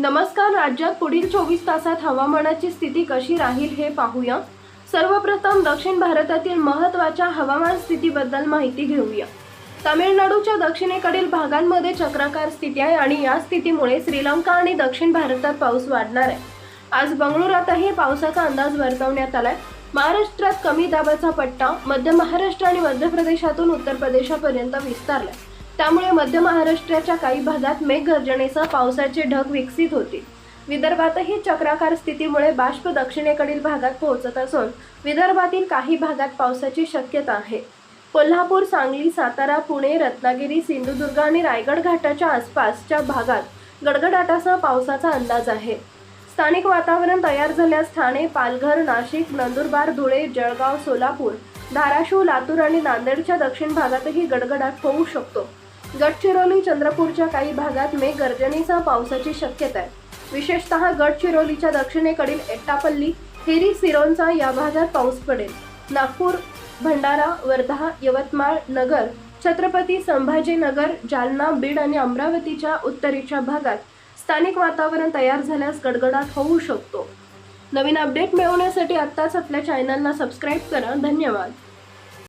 नमस्कार राज्यात पुढील चोवीस तासात हवामानाची स्थिती कशी राहील हे पाहूया. सर्वप्रथम दक्षिण भारतातील महत्त्वाच्या हवामान स्थितीबद्दल माहिती घेऊया. तामिळनाडूच्या दक्षिणेकडील भागांमध्ये चक्राकार स्थिती आहे आणि या स्थितीमुळे श्रीलंका आणि दक्षिण भारतात पाऊस वाढणार आहे. आज बंगळुरातही पावसाचा अंदाज वर्तवण्यात आलाय. महाराष्ट्रात कमी दाबाचा पट्टा मध्य महाराष्ट्र आणि मध्य प्रदेशातून उत्तर प्रदेशापर्यंत विस्तारलाय. त्यामुळे मध्य महाराष्ट्राच्या काही भागात मेघगर्जनेसह पावसाचे ढग विकसित होतील. विदर्भातही चक्राकार स्थितीमुळे बाष्प दक्षिणेकडील भागात पोहोचत असून विदर्भातील काही भागात पावसाची शक्यता आहे. कोल्हापूर सांगली सातारा पुणे रत्नागिरी सिंधुदुर्ग आणि रायगड घाटाच्या आसपासच्या भागात गडगडाटासह पावसाचा अंदाज आहे. स्थानिक वातावरण तयार झाल्यास ठाणे पालघर नाशिक नंदुरबार धुळे जळगाव सोलापूर धाराशिव लातूर आणि नांदेडच्या दक्षिण भागातही गडगडाट होऊ शकतो. गडचिरोली चंद्रपूरच्या काही भागात मेघगर्जनेसह पावसाची शक्यता आहे. विशेषतः गडचिरोलीच्या दक्षिणेकडील एट्टापल्ली हिरी सिरोंचा या भागात पाऊस पडेल. नागपूर भंडारा वर्धा यवतमाळ नगर छत्रपती संभाजीनगर जालना बीड आणि अमरावतीच्या उत्तरेच्या भागात स्थानिक वातावरण तयार झाल्यास गडगडाट होऊ शकतो. नवीन अपडेट मिळवण्यासाठी आत्ताच आपल्या चॅनलला सबस्क्राईब करा. धन्यवाद.